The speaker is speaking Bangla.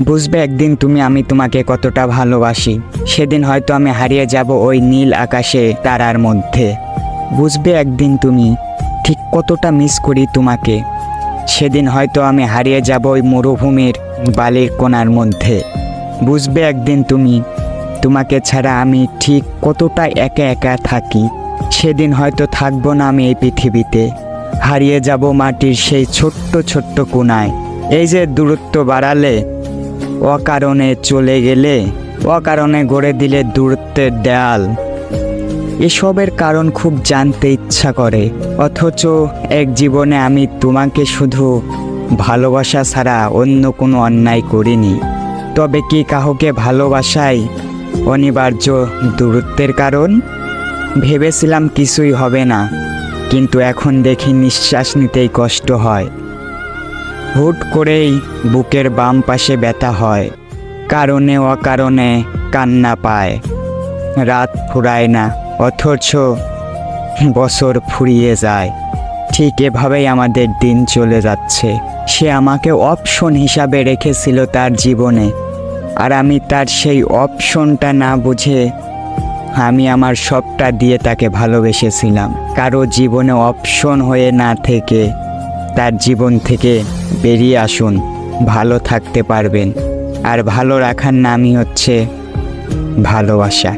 বুঝবে একদিন তুমি আমি তোমাকে কতটা ভালোবাসি। সেদিন হয়তো আমি হারিয়ে যাব ওই নীল আকাশে তারার মধ্যে। বুঝবে একদিন তুমি ঠিক কতটা মিস করি তোমাকে। সেদিন হয়তো আমি হারিয়ে যাব ওই মরুভূমির বালির কোণার মধ্যে। বুঝবে একদিন তুমি তোমাকে ছাড়া আমি ঠিক কতটা একা একা থাকি। সেদিন হয়তো থাকব না আমি এই পৃথিবীতে। হারিয়ে যাব মাটির সেই ছোট্ট ছোট্ট কোনায়। এই যে দূরত্ব বাড়ালে অকারণে চলে গেলে, অকারণে গড়ে দিলে দূরত্বের দেয়াল। এসবের কারণ খুব জানতে ইচ্ছা করে, অথচ এক জীবনে আমি তোমাকে শুধু ভালোবাসা ছাড়া অন্য কোনো অন্যায় করিনি। তবে কি কাহকে ভালোবাসাই অনিবার্য দূরত্বের কারণ? ভেবেছিলাম কিছুই হবে না, কিন্তু এখন দেখি নিঃশ্বাস নিতেই কষ্ট হয়। হুট করেই বুকের বাম পাশে ব্যথা হয়। কারণে অকারণে কান্না পায়। রাত ফুরায় না, অথচ বছর ফুরিয়ে যায়। ঠিক এভাবেই আমাদের দিন চলে যাচ্ছে। সে আমাকে অপশন হিসাবে রেখেছিল তার জীবনে। আর আমি তার সেই অপশনটা না বুঝে আমি আমার সবটা দিয়ে তাকে ভালোবেসেছিলাম। কারও জীবনে অপশন হয়ে না থেকে তার জীবন থেকে বেরিয়ে আসুন। ভালো থাকতে পারবেন। আর ভালো রাখার নামই হচ্ছে ভালোবাসা।